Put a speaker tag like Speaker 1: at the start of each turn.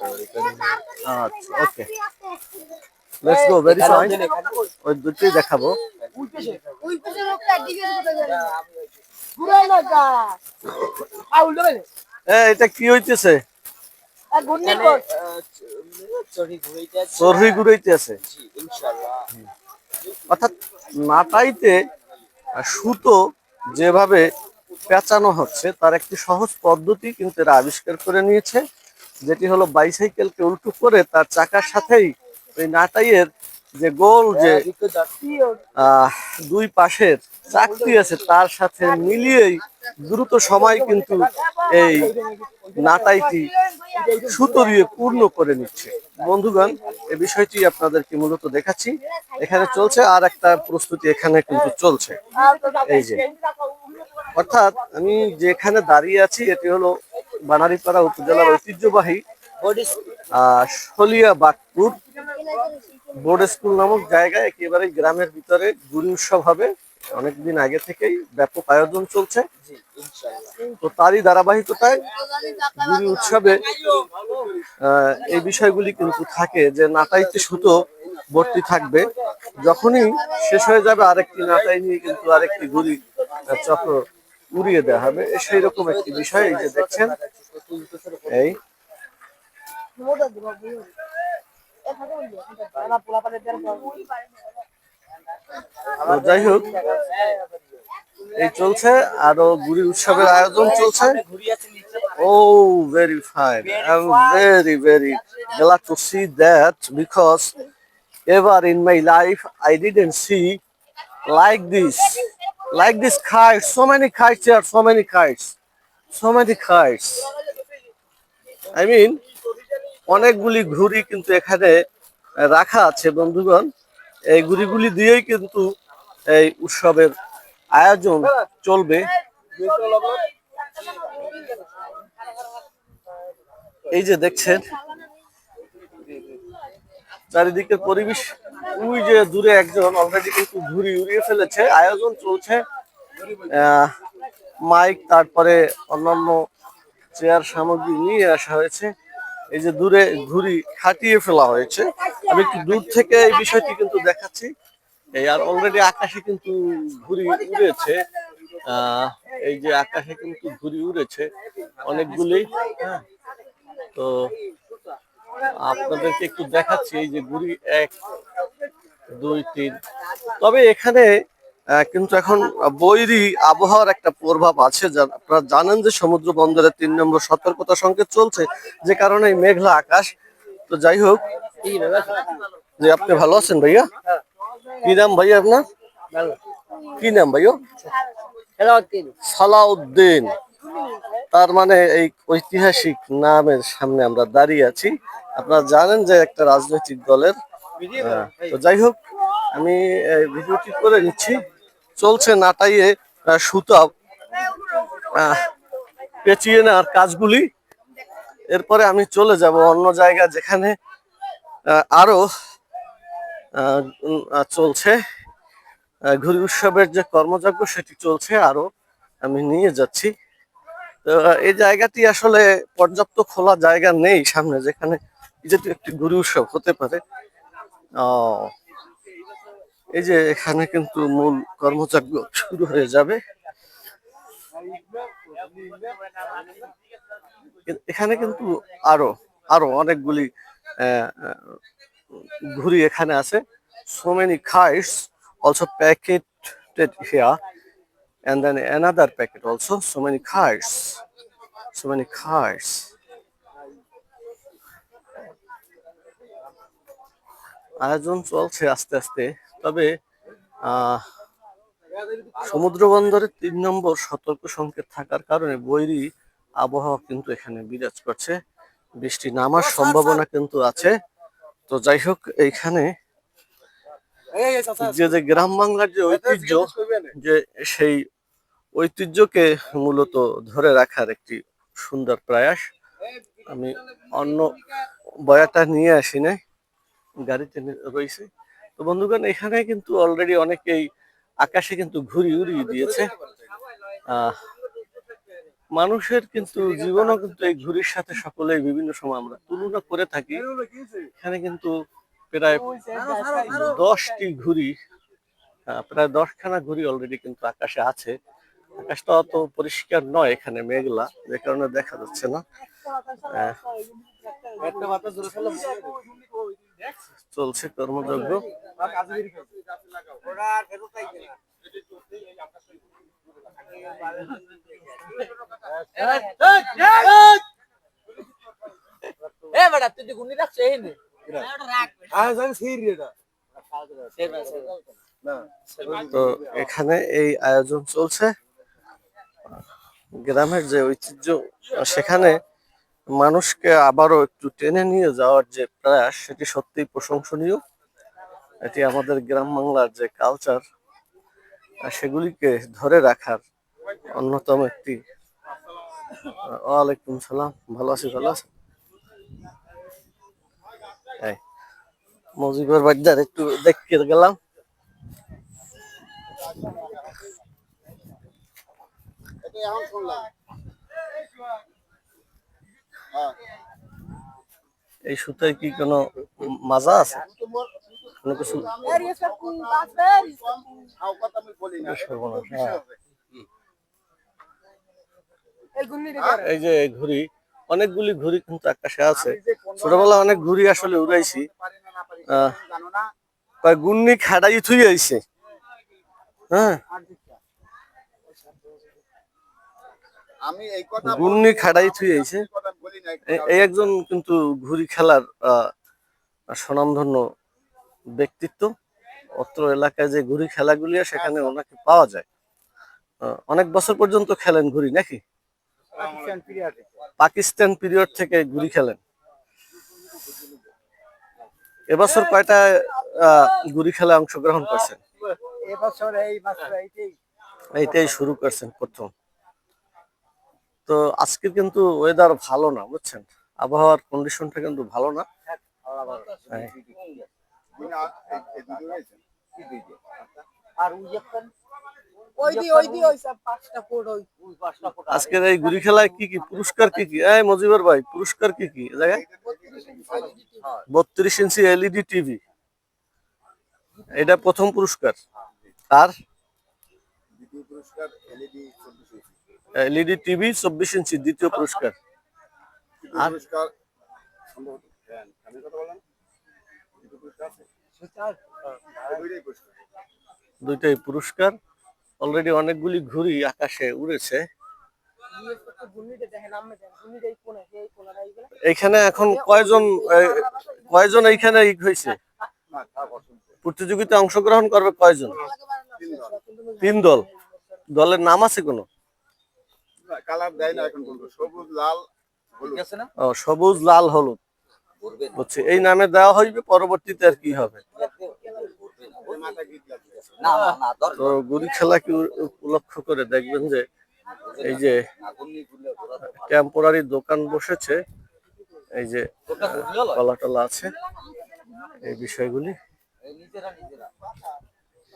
Speaker 1: আচ্ছা okay. Let's go very fine ওই দুটোই দেখাবো।
Speaker 2: ওই পাশে লোকটা দিকে যাবে না
Speaker 1: এ এটা কি হইতেছে
Speaker 2: আর কর
Speaker 1: গুড়াইতে আছে অর্থাৎ নাটাইতে সুতো যেভাবে পেঁচানো হচ্ছে তার একটি সহজ পদ্ধতি কিন্তু এরা আবিষ্কার করে নিয়েছে। যেটি হলো বাইসাইকেলকে উল্টো করে তার চাকার সাথেই ওই নাটাইয়ের যে গোল যে দুই পাশের চাকতি আছে, তার সাথে মিলিয়েই দ্রুত সময় কিন্তু এই নাটাইটি সুতো দিয়ে পূর্ণ করে নিচ্ছে। বন্ধুগণ এই বিষয়টি আপনাদেরকে মূলত দেখাচ্ছি। এখানে চলছে আর একটা প্রস্তুতি এখানে কিন্তু চলছে। এই যে, অর্থাৎ আমি যেখানে দাঁড়িয়ে আছি, এটি হলো বানারীপাড়া উপজেলার ঐতিহ্যবাহী শলিয়া বাগপুর বোর্ড স্কুল নামক জায়গায় একেবারে গ্রামের ভিতরে উৎসব হবে অনেকদিন আগে থেকেই ব্যাপক আয়োজন চলছে। তো তারই ধারাবাহিকতায় গুরু উৎসবে এই বিষয়গুলি কিন্তু থাকে যে নাটাইতে সুতো ভর্তি থাকবে। যখনই শেষ হয়ে যাবে আরেকটি নাটাই নিয়ে কিন্তু আরেকটি গুড়ি চক্র উড়িয়ে দেওয়া হবে। সেই রকম একটি বিষয়, এই যে দেখছেন, এই তো যাই হোক, এই চলছে, আরও গুড়ি উৎসবের আয়োজন চলছে। ও very fine I very very glad to see that, because ever in my life, I didn't see like this. Like this kites so many kites here, so many kites, so many kites. I mean, অনেকগুলি ঘুড়ি কিন্তু এখানে রাখা আছে, বন্ধুগণ। এই ঘুড়িগুলি দিয়েই কিন্তু এই উৎসবের আয়োজন চলবে। এই যে দেখছেন, চারিদিকের পরিবেশ ওই যে দূরে একজন অলরেডি কিন্তু ঘুড়ি উড়িয়ে ফেলেছে। আয়োজন চলছে। মাইক, তারপরে অন্যান্য চেয়ার সামগ্রী নিয়ে আসা হয়েছে। এই যে দূরে ঘুড়ি খাটিয়ে ফেলা হয়েছে। আমি একটু দূর থেকে এই বিষয়টি কিন্তু দেখাচ্ছি। এই আর অলরেডি আকাশে কিন্তু ঘুড়ি উড়েছে। এই যে আকাশে কিন্তু ঘুড়ি উড়েছে অনেকগুলি। হ্যাঁ তো আপনাদেরকে একটু দেখাচ্ছি। এই যে ঘুড়ি এক দুই তিন। তবে এখানে কিন্তু এখন বৈরী আবহাওয়ার একটা প্রভাব আছে আপনারা জানেন যে সমুদ্র বন্দরে তিন নম্বর সতর্কতা সংকেত চলছে যে কারণে মেঘলা আকাশ। তো যাই হোক যে আপনি ভালো আছেন ভাইয়া? কি নাম ভাইয়া আপনার? কি নাম ভাইয়া? সালাউদ্দিন। তার মানে এই ঐতিহাসিক নামের সামনে আমরা দাঁড়িয়ে আছি। আপনারা জানেন যে একটা রাজনৈতিক দলের তো যাই হোক আমি ভিডিওটি করে নিচ্ছি। চলছে নাটাইয়ে সুতা পেঁচিয়ে নেওয়ার কাজগুলি। এরপরে আমি চলে যাব অন্য জায়গা যেখানে আহ, আরও আহ, চলছে। ঘুড়ি উৎসবের যে কর্মযজ্ঞ সেটি চলছে আরও। আমি নিয়ে যাচ্ছি। তো এই জায়গাটি আসলে পর্যাপ্ত খোলা জায়গা নেই সামনে যেখানে যেহেতু একটি ঘুড়ি উৎসব হতে পারে। এই যে এখানে কিন্তু মূল কর্মচারী শুরু হয়ে যাবে। এখানে কিন্তু আরও আরও অনেকগুলি ঘুরি এখানে আছে। So many kites also packeted here and then another packet also so many kites so many kites আয়োজন চলছে আস্তে আস্তে। তবে সমুদ্র বন্দরে তিন নম্বর সতর্ক সংকেত থাকার কারণে বৈরী আবহাওয়া কিন্তু এখানে বিরাজ করছে। বৃষ্টি নামার সম্ভাবনা কিন্তু আছে। তো যাই হোক, এইখানে যে যে গ্রাম বাংলার যে ঐতিহ্য, যে সেই ঐতিহ্যকে মূলত ধরে রাখার একটি সুন্দর প্রয়াস। আমি অন্য বয়াটা নিয়ে আসি নাই। গাড়িতে রয়েছে। তো বন্ধুগণ এখানে কিন্তু অলরেডি অনেকেই আকাশে কিন্তু ঘুরি উড়িয়ে দিয়েছে। মানুষের কিন্তু জীবনও কিন্তু এই ঘুড়ির সাথে সকলে বিভিন্ন সময় আমরা তুলনা করে থাকি। এখানে কিন্তু প্রায় দশটি আহ, প্রায় দশখানা ঘুড়ি অলরেডি কিন্তু আকাশে আছে। আকাশটা অত পরিষ্কার নয় এখানে মেঘলা যে কারণে দেখা যাচ্ছে না। আহ, চলছে কর্মযজ্ঞ।
Speaker 2: এ বেটা তুই যে গুন্ডি রাখছিস এই নে।
Speaker 1: তো এখানে এই আয়োজন চলছে। গ্রামের যে ঐতিহ্য সেখানে মানুষকে আবারও একটু টেনে নিয়ে যাওয়ার যে প্রয়াস, সেটি সত্যিই প্রশংসনীয়। এটি আমাদের গ্রাম বাংলার যে কালচার সেগুলিকে ধরে রাখার অন্যতম একটি ওয়ালাইকুম সালাম। ভালো আছি ভালো আছি মজিবর বাজার একটু দেখতে গেলাম।
Speaker 3: এখন শুনলাম।
Speaker 1: এই সুতায় কি কোনো মাজা আছে? কোনো কিছু? হ্যাঁ।
Speaker 2: এই
Speaker 1: যে ঘুড়ি অনেকগুলি ঘুড়ি কিন্তু আকাশে আছে। ছোটবেলা অনেক ঘুড়ি আসলে উড়াইছি। গুন্নি খাড়াই থুই আইছে। হ্যাঁ। গুন্নি খাড়াই থুই আইছে।
Speaker 3: এই
Speaker 1: একজন কিন্তু ঘুড়ি খেলার স্বনামধন্য ব্যক্তিত্ব। অত্র এলাকায় যে ঘুড়ি খেলাগুলি সেখানে ওনাকে পাওয়া যায়। অনেক বছর পর্যন্ত খেলেন ঘুড়ি নাকি? পাকিস্তান পিরিয়ড থেকে। ঘুড়ি খেলেন। এবছর কয়টা ঘুড়ি খেলায় অংশগ্রহণ করছেন?
Speaker 2: এবছর এই এইটাই
Speaker 1: শুরু করছেন প্রথম। তো আজকে কিন্তু ওয়েদার ভালো না বুঝছেন? আবহাওয়ার কন্ডিশনটা কিন্তু ভালো না। হ্যাঁ। আজকের এই ঘুড়ি খেলায় কি কি? পুরস্কার কি কি? এই মজিবর ভাই পুরস্কার কি কি? জায়গায়? বত্রিশ ইঞ্চি এলইডি টিভি এটা প্রথম পুরস্কার। আর?
Speaker 3: দ্বিতীয় পুরস্কার এলইডি
Speaker 1: এলইডি টিভি চব্বিশ ইঞ্চি দ্বিতীয় পুরস্কার। আর?
Speaker 3: দুইটাই পুরস্কার।
Speaker 1: অলরেডি অনেকগুলি ঘুড়ি আকাশে উড়েছে। এখানে এখন কয়জন এ, কয়জন এইখানে হয়েছে?
Speaker 3: না তা পছন্দ
Speaker 1: প্রতিযোগিতায় অংশগ্রহণ করবে কয়জন?
Speaker 3: তিন দল।
Speaker 1: দলের নাম আছে কোনো?
Speaker 3: কালার দেয় না এখন বলব। সবুজ লাল
Speaker 1: ও, সবুজ লাল হলুদ। বুঝছি এই নামে দেওয়া হইবে পরবর্তীতে আর কি হবে?
Speaker 3: মাথা গীত লাগছে
Speaker 2: না না না
Speaker 1: তো গুড়ি খেলাকে উপলক্ষ করে? দেখবেন যে এই যে টেম্পোরারি দোকান বসেছে। এই যে কলা টলা আছে। এই বিষয়গুলি।